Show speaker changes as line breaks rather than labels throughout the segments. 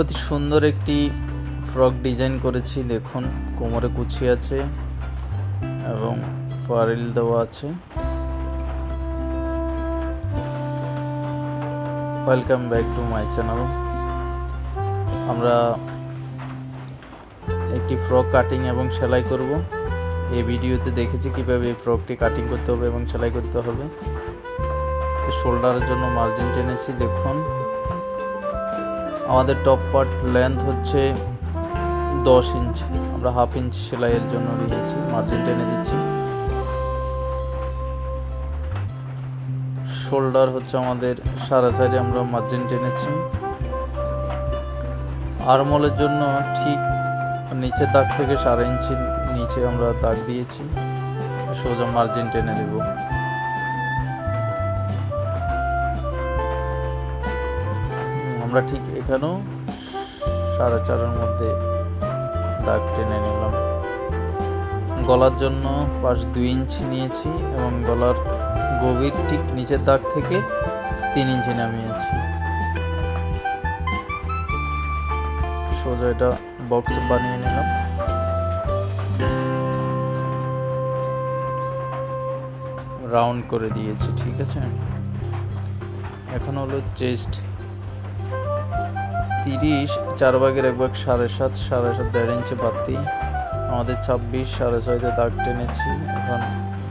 অতি সুন্দর একটি ফ্রক ডিজাইন করেছি, দেখুন, কোমরে কুচি আছে এবং পারিল দেওয়া আছে। Welcome back to my channel আমরা একটি ফ্রক কাটিং এবং সেলাই করব। এই ভিডিওতে দেখেছি কীভাবে এই ফ্রকটি কাটিং করতে হবে এবং সেলাই করতে হবে। শোল্ডারের জন্য মার্জিন টেনেছি, দেখুন। আমাদের টপ পার্ট লেন্থ হচ্ছে দশ ইঞ্চ আমরা হাফ ইঞ্চ সেলাইয়ের জন্য নিয়েছি মার্জিন টেনে দিচ্ছি। শোল্ডার হচ্ছে আমাদের সারা সাইডে আমরা মার্জিন টেনেছি। আরমলের জন্য ঠিক নিচে দাগ থেকে সাড়ে ইঞ্চি নিচে আমরা দাগ দিয়েছি। সোজা মার্জিন টেনে দেবো। আমরা ঠিক এখানেও সাড়ে চারের মধ্যে দাগ টেনে নিলাম। গলার জন্য পাশ দুই ইঞ্চি নিয়েছি এবং গলার গভীর ঠিক নিচের দাগ থেকে তিন ইঞ্চি নামিয়েছি। সোজা এটা বক্স বানিয়ে নিলাম। রাউন্ড করে দিয়েছি, ঠিক আছে? এখন হলো চেস্ট তিরিশ, চার ভাগের এক ভাগ সাড়ে সাত সাড়ে সাত দেড় ইঞ্চি বাড়তি। আমাদের ছাব্বিশ, সাড়ে ছয়তে দাগ টেনেছি, এখন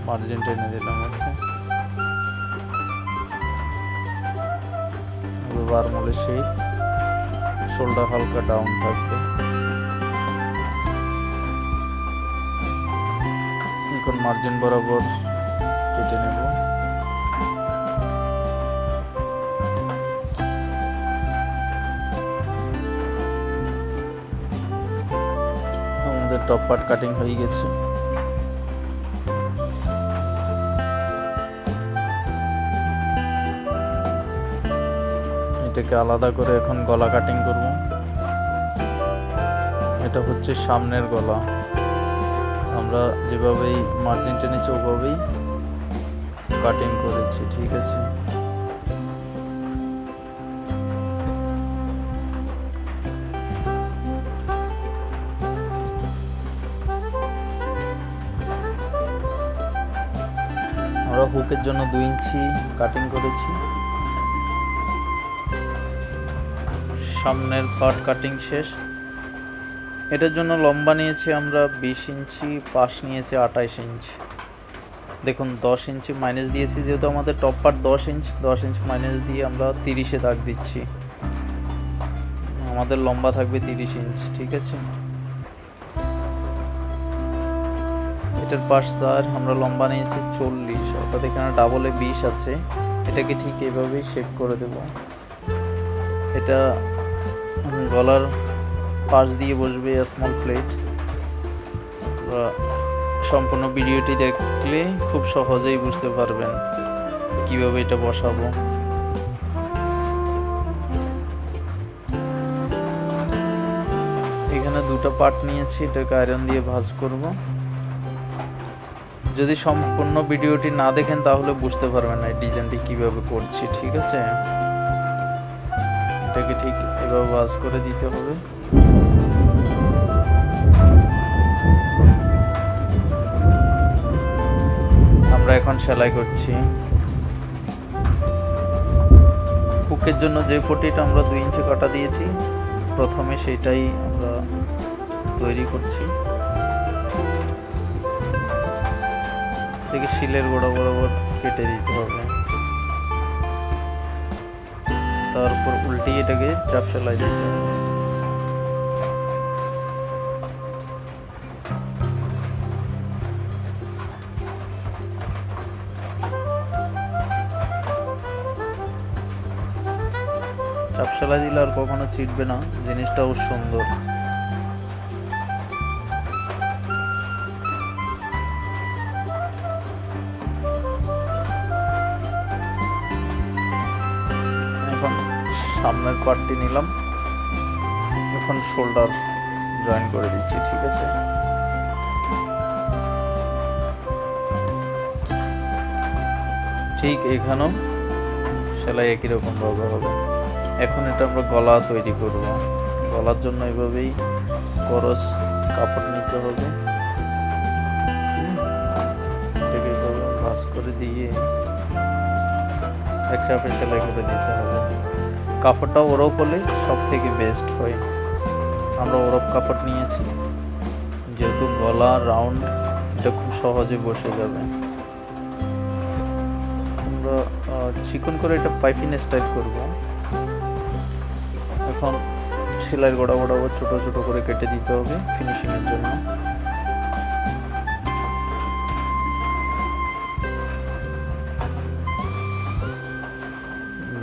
মার্জিন টেনে দিলাম, ওকে? বারমলে সেই শোল্ডার হালকা ডাউন থাকবে। এখন মার্জিন বরাবর টপ পার্ট কাটিং হয়ে গেছে। এটাকে আলাদা করে এখন গলা কাটিং করব। এটা হচ্ছে সামনের গলা। আমরা যেভাবেই মার্জিন টেনেছি ওভাবেই কাটিং করেছি, ঠিক আছে? আমরা হুকের জন্য দুই ইঞ্চি কাটিং করেছি। সামনের পার্ট কাটিং শেষ। এটার জন্য লম্বা নিয়েছি আমরা বিশ ইঞ্চি, পাশ নিয়েছি আঠাইশ ইঞ্চ। দেখুন, দশ ইঞ্চি মাইনাস দিয়েছি, যেহেতু আমাদের টপ পার্ট দশ ইঞ্চ দশ ইঞ্চ মাইনাস দিয়ে আমরা তিরিশে দাগ দিচ্ছি। আমাদের লম্বা থাকবে তিরিশ ইঞ্চ, ঠিক আছে? এটার পাশ স্যার আমরা লম্বা নিয়েছি চল্লিশ। অর্থাৎ এখানে ডাবলে বিষ আছে? এটাকে ঠিক এইভাবেই শেপ করে দেব। এটা গলার পাশ দিয়ে বসবে স্মল প্লেট সম্পূর্ণ ভিডিওটি দেখলে খুব সহজেই বুঝতে পারবেন কীভাবে এটা বসাবো। এখানে দুটো পার্ট নিয়েছি, এটাকে আয়রন দিয়ে ভাজ করব। যদি সম্পূর্ণ ভিডিওটি না দেখেন, তাহলে বুঝতে পারবেন না এই ডিজাইনটি কীভাবে করছি, ঠিক আছে? এটাকে ঠিক এভাবে ভাঁজ করে দিতে হবে। আমরা এখন সেলাই করছি। হুকের জন্য যে পটিটা আমরা দুই ইঞ্চি কাটা দিয়েছি, প্রথমে সেটাই আমরা তৈরি করছি। থেকে শিলের গোড়া বরাবর কেটে দিতে হবে। তারপর উল্টিয়ে এটাকে চাপ সেলাই দিতে হবে। চাপ সেলাই দিলে আর কখনো চিটবে না, জিনিসটাও সুন্দর। এখন সামনের পার্টটি নিলাম। এখন শোল্ডার জয়েন করে দিচ্ছি, ঠিক আছে? ঠিক এখানেও সেলাই একই রকম ভাবে হবে। এখন এটা আমরা গলা তৈরি করব। গলার জন্য এভাবেই করস কাপড় নিতে হবে। এভাবে করে দিয়ে এক চাপে সেলাই করে দিতে হবে। কাপড়টা ওরপ হলে সব থেকে বেস্ট হয়। আমরা ওরপ কাপড় নিয়েছি, যেহেতু গলা রাউন্ড এটা খুব সহজে বসে যাবে। আমরা চিকন করে এটা পাইপিং স্টাইল করব। এখন সেলাইয়ের গোড়া গোড়া ছোটো ছোটো করে কেটে দিতে হবে ফিনিশিংয়ের জন্য।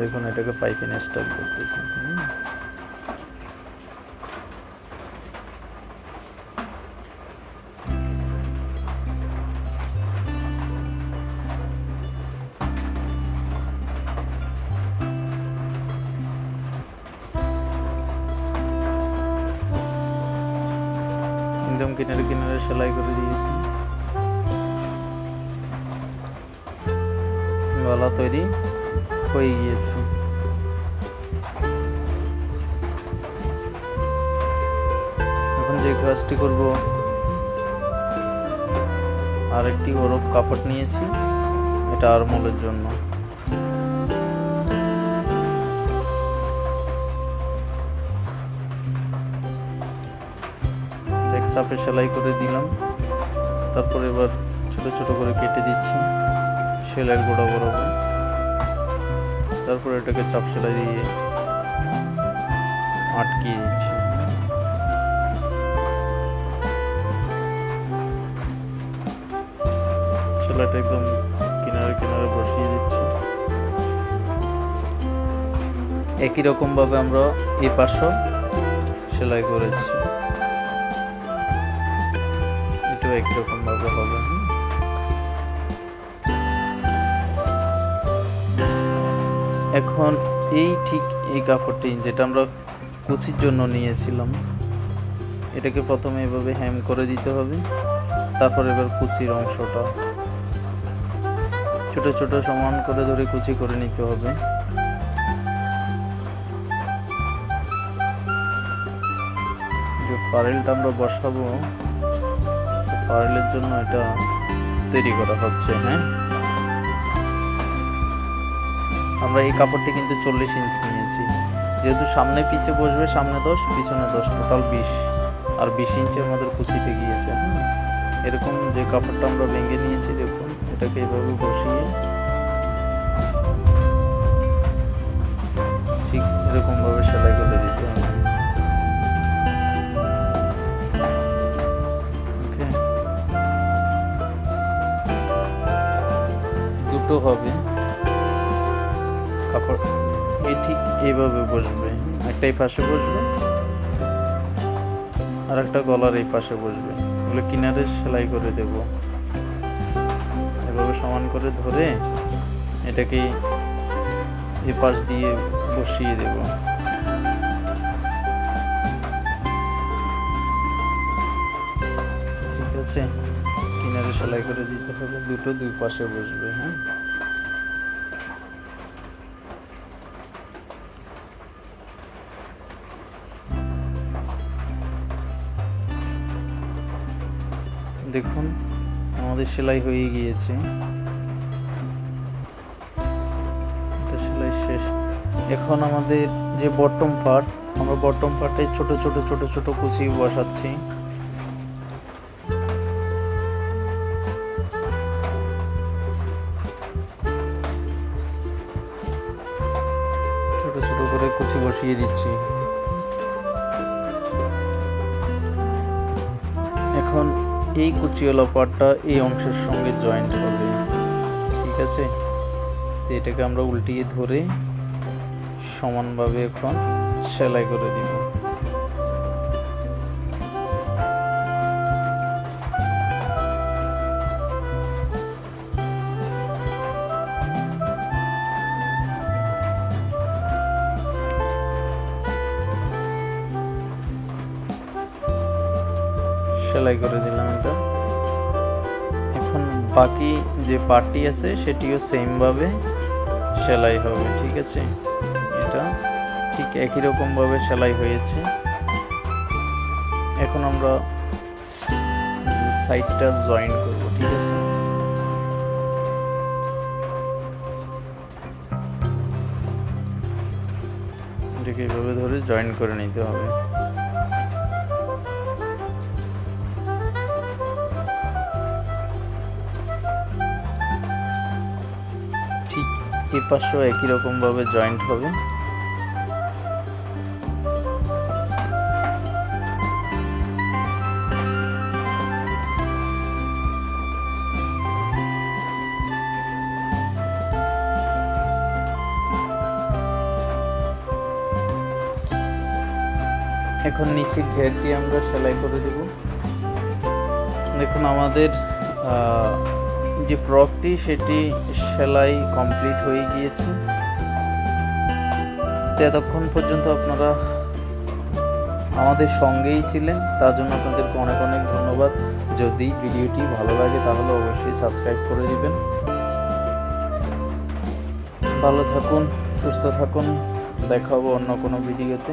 দেখুন এটাকে পাইপিং স্টাইল করতেছি। একদম কিনারে কিনারে সেলাই করে দিয়েছি। গলা তৈরি। হয়ে গিয়েছে। এখন যে কাজটি করব, আরেকটি ওরফ কাপড় নিয়েছি, এটা আরমোলের জন্য। চাপে সেলাই করে দিলাম। তারপর এবার ছোট ছোট করে কেটে দিচ্ছি। সেলাইয়ের গোড়া বরাবর। তারপর এটাকে চাপ সেলাই দিয়ে আটকিয়ে দিচ্ছি সেলাইটা একদম কিনারে কিনারে বসিয়ে দিচ্ছি। একই রকম ভাবে আমরা এই পাশও সেলাই করেছি। এটাও একই রকম ভাবে হবে। এখন এই ঠিক এই কাপড়টি যেটা আমরা কুচির জন্য নিয়েছিলাম, এটাকে প্রথমে এভাবে হ্যাম করে দিতে হবে, তারপর এবার কুচির অংশটা। ছোট ছোট সমান করে ধরে কুচি করে নিতে হবে। যে পারেলটা আমরা বসাবো, পারেলের জন্য এটা তৈরি করা হচ্ছে হ্যাঁ? আমরা এই কাপড়টি কিন্তু চল্লিশ ইঞ্চ নিয়েছি। যেহেতু সামনে পিছে বসবে, সামনে দশ, পিছনে দশ টোটাল বিশ। আর বিশ ইঞ্চি আমাদের কুচিতে গিয়েছে এরকম যে কাপড়টা আমরা ভেঙে নিয়েছি, দেখুন, এটাকে এভাবে বসিয়ে। ঠিক এরকমভাবে সেলাই করে দিতে হবে। দুটো হবে। এইভাবে বসবে। একটা এই পাশে বসবে আর একটা গলার এই পাশে বসবে। ওগুলো কিনারে সেলাই করে দেব। এভাবে সমান করে ধরে এটাকে এ পাশ দিয়ে বসিয়ে দেব। ঠিক আছে? কিনারে সেলাই করে দিতে হবে। দুটো দুই পাশে বসবে হ্যাঁ? দেখুন, আমাদের সেলাই হয়ে গিয়েছে। সেলাই শেষ। এখন আমাদের যে বটম পার্ট আমরা বটম পার্টে ছোট ছোট ছোট ছোট কুচি বসাচ্ছি। ছোট ছোট করে কুচি বসিয়ে দিচ্ছি। এখন এই কুচিওয়ালা পাটটা এই অংশের সঙ্গে জয়েন্ট হবে। ঠিক আছে? তো এটাকে আমরা উল্টিয়ে ধরে সমানভাবে এখন সেলাই করে দিব। সেলাই করে দিলাম এটা। এখন বাকি যে পার্টি আছে, সেটিও সেমভাবে সেলাই হবে, ঠিক আছে? এটা ঠিক একই রকমভাবে সেলাই হয়েছে। এখন আমরা সাইডটা জয়েন করব, ঠিক আছে? এটাকে এইভাবে ধরে জয়েন করে নিতে হবে। ঠিক এ পাশেও একই রকম ভাবে জয়েন্ট হবে। এখন নিচে ঘেরটি আমরা সেলাই করে দেব। দেখুন আমাদের যে ফ্রকটি সেটি সেলাই কমপ্লিট হয়ে গিয়েছে। এতক্ষণ পর্যন্ত আপনারা আমাদের সঙ্গেই ছিলেন, তার জন্য আপনাদেরকে অনেক অনেক ধন্যবাদ। যদি ভিডিওটি ভালো লাগে, তাহলে অবশ্যই সাবস্ক্রাইব করে দিবেন। ভালো থাকুন, সুস্থ থাকুন। দেখা হবে অন্য কোনো ভিডিওতে।